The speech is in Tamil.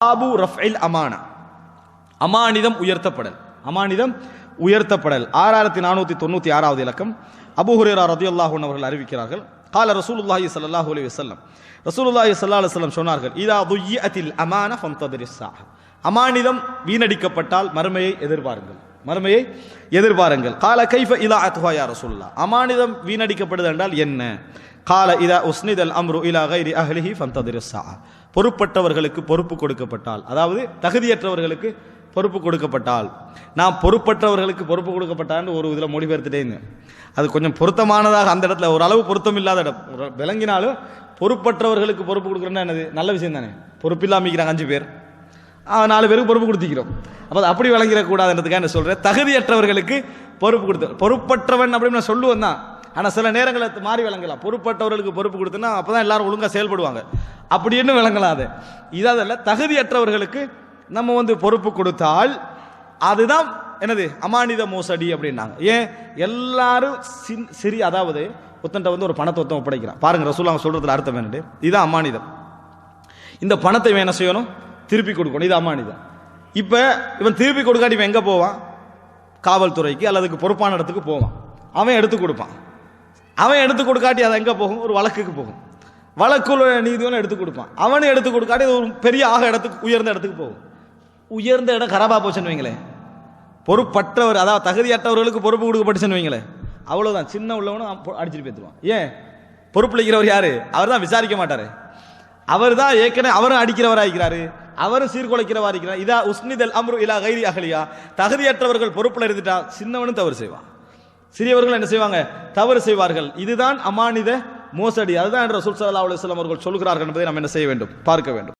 ஆபு ரஃபைல் அமானா. அமானிதம் உயர்த்தப்படல். அமானிதம் உயர்த்தப்படல். ஆறாயிரத்தி நானூற்றி தொண்ணூற்றி ஆறாவது இலக்கம். அபு ஹுரேரா ரதியுல்லாஹு அவர்கள் அறிவிக்கிறார்கள். கால ரசூலுல்லாஹி சல்லாஹூ அலி வல்லம் ரசூலுல்லாஹி சல்லா அலுவலம் சொன்னார்கள் இதா துய்யத்தில் அமான ஃபம்ததிரிஸ்ஸா அமானிதம் வீணடிக்கப்பட்டால் மறுமையை எதிர்பாருங்கள். மறுமையை எதிர்பாருங்கள். கால கைஃப இலா அத்வாயா ரசூல்லா அமானிதம் வீணடிக்கப்படுது என்றால் என்ன? கால இதா உஸ்னிதல் அம்ரு இலா கைரி அஹ்லிஹி ஃபம்ததிரிஸ்ஸா பொறுப்பற்றவர்களுக்கு பொறுப்பு கொடுக்கப்பட்டால். அதாவது தகுதியற்றவர்களுக்கு பொறுப்பு கொடுக்கப்பட்டால். நான் பொறுப்பற்றவர்களுக்கு பொறுப்பு கொடுக்கப்பட்டான்னு ஒரு இதில் மொழிபெயர்த்துட்டேங்க அது கொஞ்சம் பொருத்தமானதாக அந்த இடத்துல ஒரு அளவு பொருத்தம் இல்லாத இடம் விளங்கினாலும் பொறுப்பற்றவர்களுக்கு பொறுப்பு கொடுக்குறேன்னா என்னது? நல்ல விஷயம் தானே. பொறுப்பில்லாமிக்கிறாங்க அஞ்சு பேர். நாலு பேருக்கு பொறுப்பு கொடுத்திக்கிறோம். அப்போ அப்படி விளங்கிடக்கூடாதுன்றதுக்காக என்ன சொல்கிறேன் தகுதியற்றவர்களுக்கு பொறுப்பு கொடுத்து பொறுப்பற்றவன் அப்படின்னு நான் சொல்லுவேன் தான் ஆனால் சில நேரங்களில் மாறி விளங்கலாம். பொறுப்பட்டவர்களுக்கு பொறுப்பு கொடுத்தனா அப்போ தான் எல்லாரும் ஒழுங்காக செயல்படுவாங்க. அப்படின்னு விளங்கலாம் அது. இதாதில்ல தகுதியற்றவர்களுக்கு நம்ம வந்து பொறுப்பு கொடுத்தால் அதுதான் என்னது? அமானித மோசடி அப்படின்னாங்க. ஏன்? எல்லாரும் சின் சிறிய அதாவது ஒத்தன்ட்ட வந்து ஒரு பணத்தை ஒருத்தன் ஒப்படைக்கிறான். பாருங்க சூழல் சொல்கிறதுல அர்த்தம் என்னட்டு இதுதான் அமானிதம். இந்த பணத்தை இவன் என்ன செய்யணும்? திருப்பி கொடுக்கணும். இது அமானிதம். இப்போ இவன் திருப்பி கொடுக்காட்டி இவன் எங்கே போவான்? காவல்துறைக்கு அல்லதுக்கு பொறுப்பான இடத்துக்கு போவான். அவன் எடுத்து கொடுப்பான். அவன் எடுத்து கொடுக்காட்டி அது எங்கே போகும்? ஒரு வழக்குக்கு போகும். வழக்குள்ள நீதிவனும் எடுத்து கொடுப்பான். அவனும் எடுத்து கொடுக்காட்டி அது ஒரு பெரிய ஆக இடத்துக்கு உயர்ந்த இடத்துக்கு போகும். உயர்ந்த இடம் கராபா போச்சுன்னு வைங்களேன் பொறுப்பற்றவர் அதாவது தகுதியற்றவர்களுக்கு பொறுப்பு கொடுக்கப்பட்டுச்சுன்னு வைங்களேன் அவ்வளோதான் சின்ன உள்ளவனும் அடிச்சுட்டு போயிடுவான். அடிச்சிட்டு பேத்துவான் ஏன்? பொறுப்புழைக்கிறவர் யார்? அவர் தான் விசாரிக்க மாட்டார். அவர் தான் ஏற்கனவே அவரும் அடிக்கிறவராக இருக்கிறாரு. அவரும் சீர்குலைக்கிறவா இருக்கிறார். இதா உஸ்னிதல் அம்ரு இலா கைரி அகலியா. தகுதியற்றவர்கள் பொறுப்பில் இருந்துட்டா சின்னவனும் தவறு செய்வான். சிறியவர்கள் என்ன செய்வாங்க? தவறு செய்வார்கள். இதுதான் அமானித மோசடி. அதுதான் ரசூல் சல்லா அலைஹி அவர்கள் சொல்கிறார்கள் என்பதை நாம் என்ன செய்ய வேண்டும்? பார்க்க வேண்டும்.